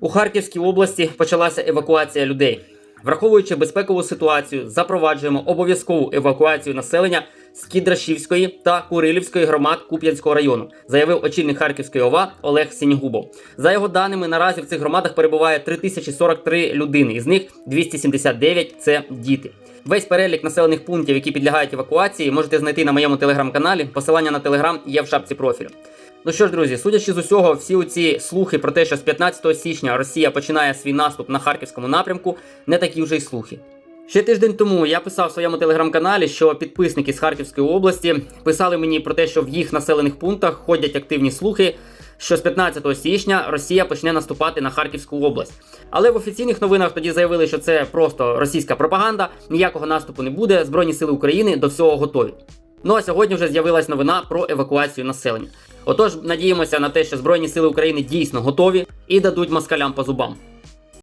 У Харківській області почалася евакуація людей. Враховуючи безпекову ситуацію, запроваджуємо обов'язкову евакуацію населення з Кідрашівської та Курилівської громад Куп'янського району, заявив очільник Харківської ОВА Олег Сінігубов. За його даними, наразі в цих громадах перебуває 3043 людини, із них 279 – це діти. Весь перелік населених пунктів, які підлягають евакуації, можете знайти на моєму телеграм-каналі. Посилання на телеграм є в шапці профілю. Ну що ж, друзі, судячи з усього, всі ці слухи про те, що з 15 січня Росія починає свій наступ на харківському напрямку, не такі вже й слухи. Ще тиждень тому я писав в своєму телеграм-каналі, що підписники з Харківської області писали мені про те, що в їх населених пунктах ходять активні слухи, що з 15 січня Росія почне наступати на Харківську область. Але в офіційних новинах тоді заявили, що це просто російська пропаганда, ніякого наступу не буде. Збройні сили України до всього готові. Ну а сьогодні вже з'явилась новина про евакуацію населення. Отож, надіємося на те, що Збройні сили України дійсно готові і дадуть москалям по зубам.